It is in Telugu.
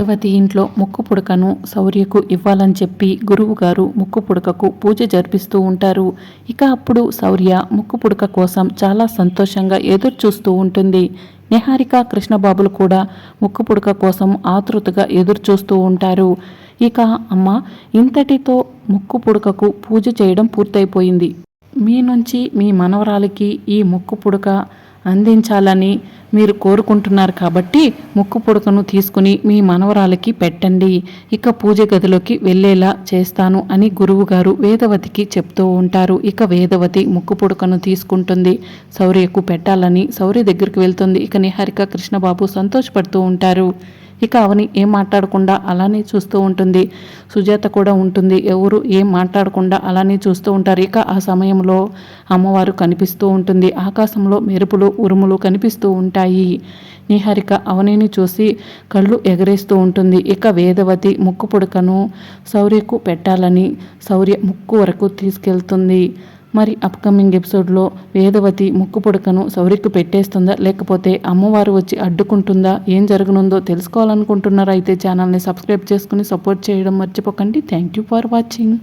రేవతి ఇంట్లో ముక్కు పుడకను శౌర్యకు ఇవ్వాలని చెప్పి గురువు గారు ముక్కు పుడకకు పూజ జరిపిస్తూ ఉంటారు. ఇక అప్పుడు శౌర్య ముక్కు పుడక కోసం చాలా సంతోషంగా ఎదురు చూస్తూ ఉంటుంది. నిహారిక కృష్ణబాబులు కూడా ముక్కు పుడక కోసం ఆతృతగా ఎదురు చూస్తూ ఉంటారు. ఇక అమ్మ ఇంతటితో ముక్కు పుడకకు పూజ చేయడం పూర్తయిపోయింది. మీ నుంచి మీ మనవరాలికి ఈ ముక్కు పుడక అందించాలని మీరు కోరుకుంటున్నారు కాబట్టి ముక్కు పుడకను తీసుకుని మీ మనవరాలకి పెట్టండి. ఇక పూజ గదిలోకి వెళ్ళేలా చేస్తాను అని గురువుగారు వేదవతికి చెప్తూ ఉంటారు. ఇక వేదవతి ముక్కు పుడకను తీసుకుంటుంది. శౌర్యకు పెట్టాలని శౌర్య దగ్గరికి వెళ్తుంది. ఇక నిహారిక కృష్ణబాబు సంతోషపడుతూ ఉంటారు. ఇక అవని ఏం మాట్లాడకుండా అలానే చూస్తూ ఉంటుంది. సుజాత కూడా ఉంటుంది. ఎవరు ఏం మాట్లాడకుండా అలానే చూస్తూ ఉంటారు. ఇక ఆ సమయంలో అమ్మవారు కనిపిస్తూ ఉంటుంది. ఆకాశంలో మెరుపులు ఉరుములు కనిపిస్తూ ఉంటాయి. నిహారిక అవనిని చూసి కళ్ళు ఎగరేస్తూ ఉంటుంది. ఇక వేదవతి ముక్కు పుడకను శౌర్యకు పెట్టాలని శౌర్య ముక్కు వరకు తీసుకెళ్తుంది. మరి అప్కమింగ్ ఎపిసోడ్లో వేదవతి ముక్కు పుడకను సౌరికి పెట్టేస్తుందా? లేకపోతే అమ్మవారు వచ్చి అడ్డుకుంటుందా? ఏం జరగనుందో తెలుసుకోవాలనుకుంటున్నారా? అయితే ఛానల్ని సబ్స్క్రైబ్ చేసుకుని సపోర్ట్ చేయడం మర్చిపోకండి. Thank you for watching